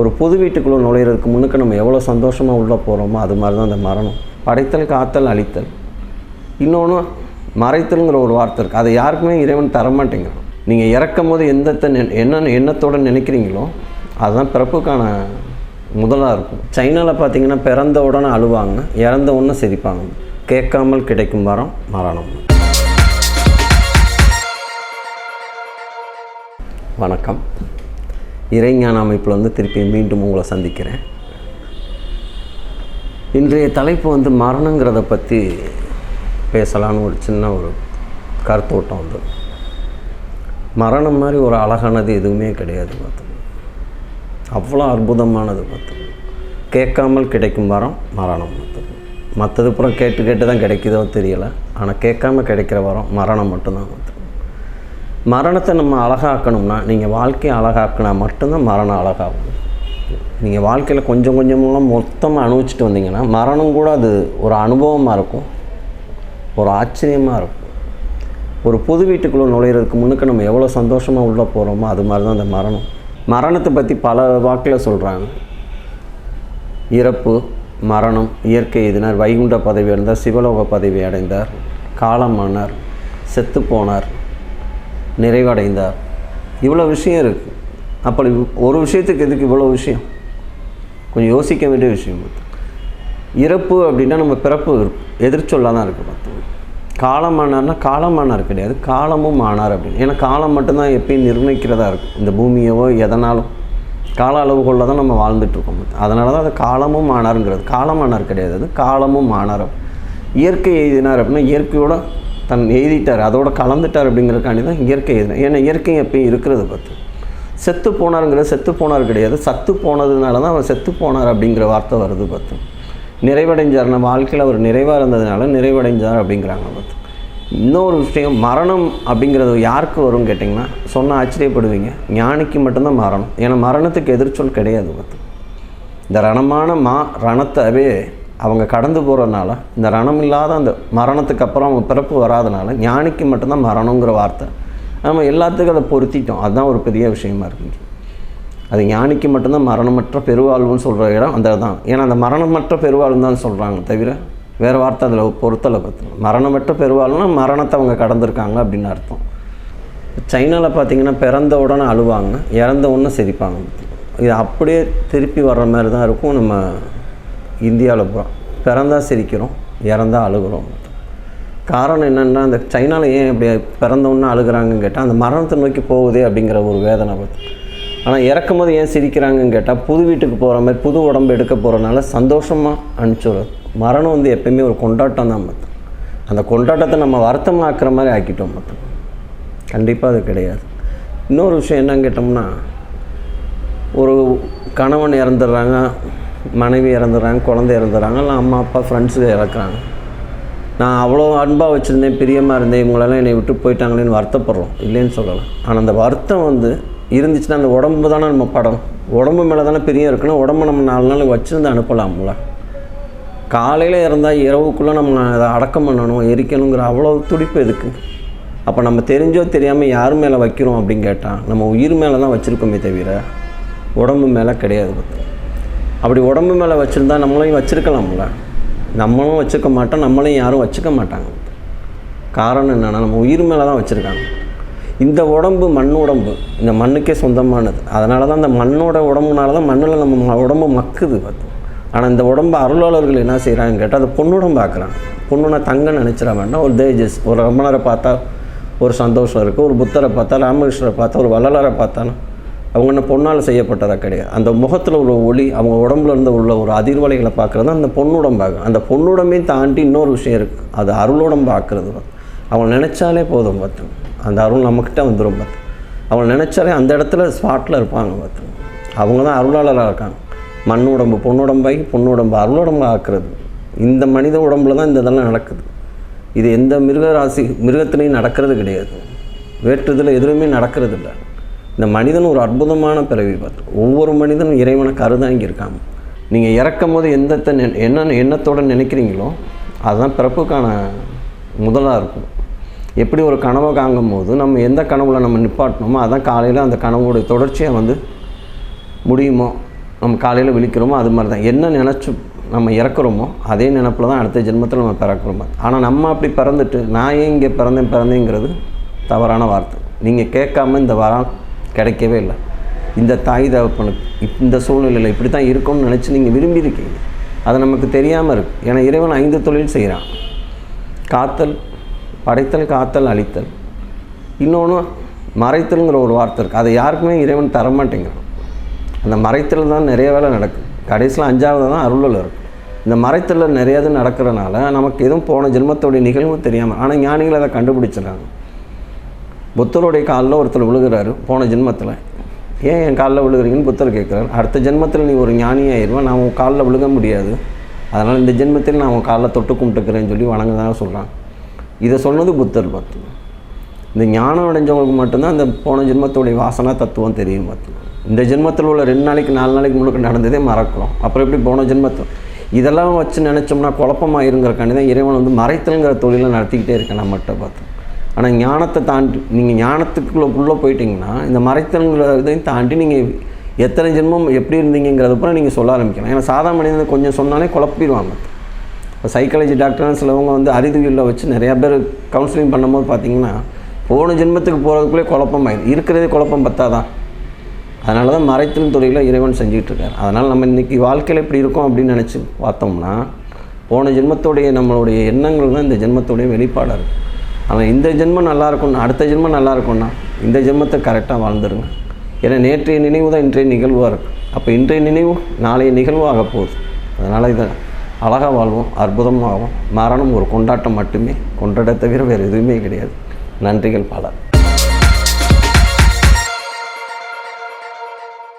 ஒரு புது வீட்டுக்குள்ளே நுழையிறதுக்கு முன்னுக்கு நம்ம எவ்வளோ சந்தோஷமாக உள்ளே போகிறோமோ அது மாதிரி தான் அந்த மரணம். படைத்தல் காத்தல் அழித்தல். இன்னொன்று மறைத்தல்ங்கிற ஒரு வார்த்தை இருக்குது அதை யாருக்குமே இறைவன் தரமாட்டேங்கிறான். நீங்கள் இறக்கும் போது எந்த என்ன எண்ணத்தோடு நினைக்கிறீங்களோ அதுதான் பிறப்புக்கான முதலாக இருக்கும். சைனாவில் பார்த்தீங்கன்னா பிறந்த உடனே அழுவாங்க இறந்த உடனே சிரிப்பாங்க கேட்காமல் கிடைக்கும் வரம் மரணம். வணக்கம். இறைஞான அமைப்பில் வந்து திருப்பி மீண்டும் உங்களை சந்திக்கிறேன். இன்றைய தலைப்பு வந்து மரணங்கிறத பற்றி பேசலான்னு ஒரு சின்ன ஒரு கருத்தோட்டம் வந்து. மரணம் மாதிரி ஒரு அழகானது எதுவுமே கிடையாது பார்த்து. அவ்வளோ அற்புதமானது பார்த்தோம் கேட்காமல் கிடைக்கும் வரம் மரணம் பார்த்து. மற்றது புறம் கேட்டு கேட்டு தான் கிடைக்குதோ தெரியலை. ஆனால் கேட்காம கிடைக்கிற வரம் மரணம் மட்டும்தான் பார்த்தோம் மரணத்தை நம்ம அழகாக்கணும்னா நீங்கள் வாழ்க்கையை அழகாக்கினா மட்டும்தான் மரணம் அழகாகும். நீங்கள் வாழ்க்கையில் கொஞ்சம் கொஞ்சமெல்லாம் மொத்தமாக அனுபவிச்சுட்டு வந்தீங்கன்னா மரணம் கூட அது ஒரு அனுபவமாக இருக்கும். ஒரு ஆச்சரியமாக இருக்கும். ஒரு புது வீட்டுக்குள்ளே நுழையிறதுக்கு முன்னுக்கு நம்ம எவ்வளோ சந்தோஷமாக உள்ளே போகிறோமோ அது மாதிரி தான் அந்த மரணம். மரணத்தை பற்றி பல வாக்கில் சொல்கிறாங்க இறப்பு மரணம் இயற்கை எதினார் வைகுண்ட பதவி அடைந்தார் சிவலோக பதவி அடைந்தார் காலமானார் செத்து போனார் நிறைவடைந்தார் இவ்வளோ விஷயம் இருக்குது அப்படி ஒரு விஷயத்துக்கு எதுக்கு இவ்வளோ விஷயம்? கொஞ்சம் யோசிக்க வேண்டிய விஷயம் இறப்பு அப்படின்னா நம்ம பிறப்பு எதிர்ச்சொல்லாக தான் இருக்குது பார்த்தோம் காலமானார்னா காலமானார் கிடையாது. காலமும் ஆனார் அப்படின்னு. ஏன்னா காலம் மட்டும்தான் எப்பயும் நிர்ணயிக்கிறதா இருக்கும் இந்த பூமியவோ எதனாலும். கால அளவுகளில் தான் நம்ம வாழ்ந்துட்டுருக்கோம் அதனால தான் அது காலமும் ஆனாருங்கிறது. காலமானார் கிடையாது. அது காலமும் ஆனார். இயற்கை எழுதினார் அப்படின்னா இயற்கையோட தன் எழுதிட்டார் அதோட கலந்துட்டார் அப்படிங்கிறதுக்காண்டி தான் இயற்கை எழுதினார் ஏன்னா இயற்கை எப்பயும் இருக்கிறது பார்த்து. செத்து போனாருங்கிறது செத்து போனார் கிடையாது. சத்து போனதுனால தான் அவர் செத்து போனார் அப்படிங்கிற வார்த்தை வருது பார்த்து. நிறைவடைஞ்சார். நம்ம வாழ்க்கையில் அவர் நிறைவாக இருந்ததுனால நிறைவடைஞ்சார் அப்படிங்கிறாங்க பார்த்து. இன்னொரு விஷயம் மரணம் அப்படிங்கிறது யாருக்கு வரும்னு கேட்டிங்கன்னா சொன்னால் ஆச்சரியப்படுவீங்க. ஞானிக்கு மட்டும்தான் மரணம். ஏன்னா மரணத்துக்கு எதிர்ச்சொல் கிடையாது பார்த்து. இந்த ரணமான மா ரணத்தாவே அவங்க கடந்து போகிறதுனால இந்த ரணம் இல்லாத அந்த மரணத்துக்கு அப்புறம் அவங்க பிறப்பு வராதனால ஞானிக்கு மட்டும்தான் மரணங்கிற வார்த்தை. நம்ம எல்லாத்துக்கும் அதை பொருத்திட்டோம். அதுதான் ஒரு பெரிய விஷயமா இருக்குது அது ஞானிக்கு மட்டும்தான் மரணமற்ற பெருவாழ்வுன்னு சொல்கிற இடம் அந்த தான். ஏன்னா அந்த மரணமற்ற பெருவாழ்வு தான் சொல்கிறாங்க தவிர வேறு வார்த்தை அதில் பொருத்தலை பார்த்து மரணமற்ற பெருவாழ்வுனா மரணத்தை அவங்க கடந்திருக்காங்க அப்படின்னு அர்த்தம். சைனாவில் பார்த்தீங்கன்னா பிறந்த உடனே அழுவாங்க இறந்த உடனே சிரிப்பாங்க. இது அப்படியே திருப்பி வர்ற மாதிரி தான் இருக்கும். நம்ம இந்தியாவில் பூரா பிறந்தா சிரிக்கிறோம் இறந்தா அழுகிறோம். காரணம் என்னென்னா அந்த சைனாவில் ஏன் இப்படி பிறந்தவொன்னே அழுகிறாங்கன்னு கேட்டால் அந்த மரணத்தை நோக்கி போகுதே அப்படிங்கிற ஒரு வேதனை பார்த்து ஆனால் இறக்கும் போது ஏன் சிரிக்கிறாங்கன்னு கேட்டால் புது வீட்டுக்கு போகிற மாதிரி புது உடம்பு எடுக்க போகிறனால சந்தோஷமாக அனுப்பிச்சுடுறது மரணம் வந்து எப்பயுமே ஒரு கொண்டாட்டம் தான் மொத்தம். அந்த கொண்டாட்டத்தை நம்ம வருத்தமாக்குற மாதிரி ஆக்கிட்டோம் மொத்தம். கண்டிப்பாக அது கிடையாது. இன்னொரு விஷயம் என்னன்னு கேட்டோம்னா ஒரு கணவன் இறந்துடுறாங்க மனைவி இறந்துடுறாங்க குழந்தை இறந்துடுறாங்க இல்லை அம்மா அப்பா ஃப்ரெண்ட்ஸு இறக்குறாங்க. நான் அவ்வளோ அன்பாக வச்சுருந்தேன் பிரியமாக இருந்தேன் இவங்களெல்லாம் என்னை விட்டு போயிட்டாங்களேன்னு வருத்தப்படுறோம். இல்லைன்னு சொல்லலாம் ஆனால் அந்த வருத்தம் வந்து இருந்துச்சுன்னா அந்த உடம்பு தானே நம்ம படம் உடம்பு மேலே தானே பிரியம் இருக்குன்னா உடம்பு நம்ம நாலு நாள் வச்சுருந்து அனுப்பலாம்ல. காலையில் இறந்தால் இரவுக்குள்ளே நம்ம அதை அடக்கம் பண்ணணும் எரிக்கணுங்கிற அவ்வளோ துடிப்பு எதுக்கு? அப்போ நம்ம தெரிஞ்சோ தெரியாமல் யார் மேலே வைக்கிறோம் அப்படின்னு கேட்டால் நம்ம உயிர் மேலே தான் வச்சுருக்கோமே தவிர உடம்பு மேலே கிடையாது. அப்படி உடம்பு மேலே வச்சுருந்தா நம்மளையும் வச்சுருக்கலாம்ல. நம்மளும் வச்சுக்க மாட்டோம் நம்மளையும் யாரும் வச்சுக்க மாட்டாங்க. காரணம் என்னென்னா நம்ம உயிர் மேலே தான் வச்சுருக்காங்க. இந்த உடம்பு மண் உடம்பு. இந்த மண்ணுக்கே சொந்தமானது. அதனால தான் அந்த மண்ணோட உடம்புனால தான் மண்ணில் நம்ம உடம்பு மக்குது பார்த்து. ஆனால் இந்த உடம்பு அருளாளர்கள் என்ன செய்கிறாங்கன்னு கேட்டால் அதை பொண்ணுடம்பு ஆக்குறாங்க பொண்ணுனா தங்க நினச்சிட வேண்டாம். ஒரு தேஜஸ் ஒரு ரமணரை பார்த்தா ஒரு சந்தோஷம் இருக்குது ஒரு புத்தரை பார்த்தா ராமகிருஷ்ணரை பார்த்தா ஒரு வள்ளலாரை பார்த்தாலும் அவங்க என்ன பொண்ணால் செய்யப்பட்டதாக கிடையாது. அந்த முகத்தில் உள்ள ஒளி அவங்க உடம்புல இருந்து உள்ள ஒரு அதிர்வலைகளை பார்க்குறது அந்த பொண்ணுடம்பாகும் அந்த பொண்ணுடம்பையும் தாண்டி இன்னொரு விஷயம் இருக்குது அது அருளுடம்பு ஆக்குறது அவங்க நினச்சாலே போதும் பார்த்து. அந்த அருள் நம்மக்கிட்ட வந்துடும் பார்த்து. அவங்க நினச்சாலே அந்த இடத்துல ஸ்பாட்டில் இருப்பாங்க பார்த்து. அவங்க தான் அருளாளராக இருக்காங்க. மண் உடம்பு பொண்ணுடம்பாகி பொண்ணுடம்பு அருளுடம்பு ஆக்குறது இந்த மனித உடம்புல தான் இந்த இதெல்லாம் நடக்குது. இது எந்த மிருக ராசி மிருகத்துலேயும் நடக்கிறது கிடையாது. வேற்றுதில் எதுவுமே நடக்கிறது இல்லை. இந்த மனிதன் ஒரு அற்புதமான பிறவி பார்த்து. ஒவ்வொரு மனிதனும் இறைவனை கருதாங்கி இருக்காங்க நீங்கள் இறக்கும் போது எந்த என்ன எண்ணத்தோடு நினைக்கிறீங்களோ அதுதான் பிறப்புக்கான முதலாக இருக்கும். எப்படி ஒரு கனவை காங்கும் போது நம்ம எந்த கனவுல நம்ம நிப்பாட்டினோமோ அதான் காலையில் அந்த கனவுடைய தொடர்ச்சியாக வந்து முடியுமோ நம்ம காலையில் விழிக்கிறோமோ அது மாதிரி தான் என்ன நினச்சி நம்ம இறக்குறோமோ அதே நினப்பில் தான் அடுத்த ஜென்மத்தில் நம்ம பிறக்கிறோம். ஆனால் நம்ம அப்படி பிறந்துட்டு நான் ஏன் இங்கே பிறந்தேன் பிறந்தேங்கிறது தவறான வார்த்தை. நீங்கள் கேட்காம இந்த வரா கிடைக்கவே இல்லை. இந்த தாய் தகப்பனுக்கு இப்- இந்த சூழ்நிலையில் இப்படி தான் இருக்கும்னு நினச்சி நீங்கள் விரும்பியிருக்கீங்க. அது நமக்கு தெரியாமல் இருக்குது ஏன்னா இறைவன் ஐந்து தொழில் செய்கிறான் காத்தல் படைத்தல் காத்தல் அழித்தல். இன்னொன்று மறைத்தல்ங்கிற ஒரு வார்த்தை இருக்குது அதை யாருக்குமே இறைவன் தரமாட்டேங்கிறான். அந்த மறைத்தல் தான் நிறைய வேலை நடக்கும் கடைசியில் அஞ்சாவது தான் அருளில் இருக்கும் இந்த மறைத்தலில் நிறைய இது நடக்கிறனால நமக்கு எதுவும் போன ஜென்மத்தோடைய நிகழ்வும் தெரியாமல் ஆனால் ஞானிகள் அதை கண்டுபிடிச்சிடறாங்க. புத்தருடைய காலில் ஒருத்தர் விழுகிறாரு. போன ஜென்மத்தில். ஏன் என் காலில் விழுகிறீங்கன்னு புத்தர் கேட்குறாரு. அடுத்த ஜென்மத்தில் நீ ஒரு ஞானி நான் உன் காலில் விழுக முடியாது. அதனால் இந்த ஜென்மத்தில் நான் உன் காலில் தொட்டு கும்பிட்டுக்கிறேன்னு சொல்லி வணங்கதான் சொல்கிறான் இதை சொன்னது புத்தர் பார்த்து இந்த ஞானம் அடைஞ்சவங்களுக்கு மட்டும்தான் இந்த போன ஜென்மத்துடைய வாசனா தத்துவம் தெரியும் பார்த்து இந்த ஜென்மத்தில் உள்ள ரெண்டு நாளைக்கு நாலு நாளைக்கு முழுக்க நடந்ததே மறக்கிறோம். அப்புறம் எப்படி போன ஜென்மத்தில் இதெல்லாம் வச்சு நினச்சோம்னா குழப்பமாயிருங்கிறக்காண்டி தான் இறைவன் வந்து மறைத்தலுங்கிற தொழிலை நடத்திக்கிட்டே இருக்கேன் நம்மகிட்ட பார்த்து ஆனால் ஞானத்தை தாண்டி நீங்கள் ஞானத்துக்குள்ளே உள்ளே போயிட்டீங்கன்னா இந்த மறைத்தல்ங்கிற இதையும் தாண்டி நீங்கள் எத்தனை ஜென்மம் எப்படி இருந்தீங்கிறத அப்புறம் நீங்கள் சொல்ல ஆரம்பிக்கலாம் ஏன்னா சாதா மனிதன் கொஞ்சம் சொன்னாலே குழப்பிடுவாங்க. இப்போ சைக்காலஜி டாக்டர்னு சிலவங்க வந்து அறிதுகளில் வச்சு நிறையா பேர் கவுன்சிலிங் பண்ணும்போது பார்த்தீங்கன்னா போன ஜென்மத்துக்கு போகிறதுக்குள்ளே குழப்பமாயிடும் இருக்கிறதே குழப்பம் பத்தாதான் அதனால தான் மறைத்தல் துறையில் இறைவன் செஞ்சிகிட்ருக்கார் அதனால் நம்ம இன்றைக்கி வாழ்க்கையில் இப்படி இருக்கோம் அப்படின்னு நினச்சி பார்த்தோம்னா போன ஜென்மத்துடைய நம்மளுடைய எண்ணங்கள் தான் இந்த ஜென்மத்துடைய வெளிப்பாடாக இருக்குது ஆனால் இந்த ஜென்மம் நல்லா இருக்கும்னா அடுத்த ஜென்மம் நல்லா இருக்கும்னா இந்த ஜென்மத்தை கரெக்டாக வாழ்ந்துருங்க. ஏன்னா நேற்றைய நினைவு தான் இன்றைய நிகழ்வாக இருக்குது அப்போ இன்றைய நினைவு நாளைய நிகழ்வாக போகுது. அதனால் இதை அழகாக வாழ்வோம் அற்புதமாகவும் மரணம் ஒரு கொண்டாட்டம் மட்டுமே கொண்டாட தவிர வேறு எதுவுமே கிடையாது. நன்றிகள் பலர்.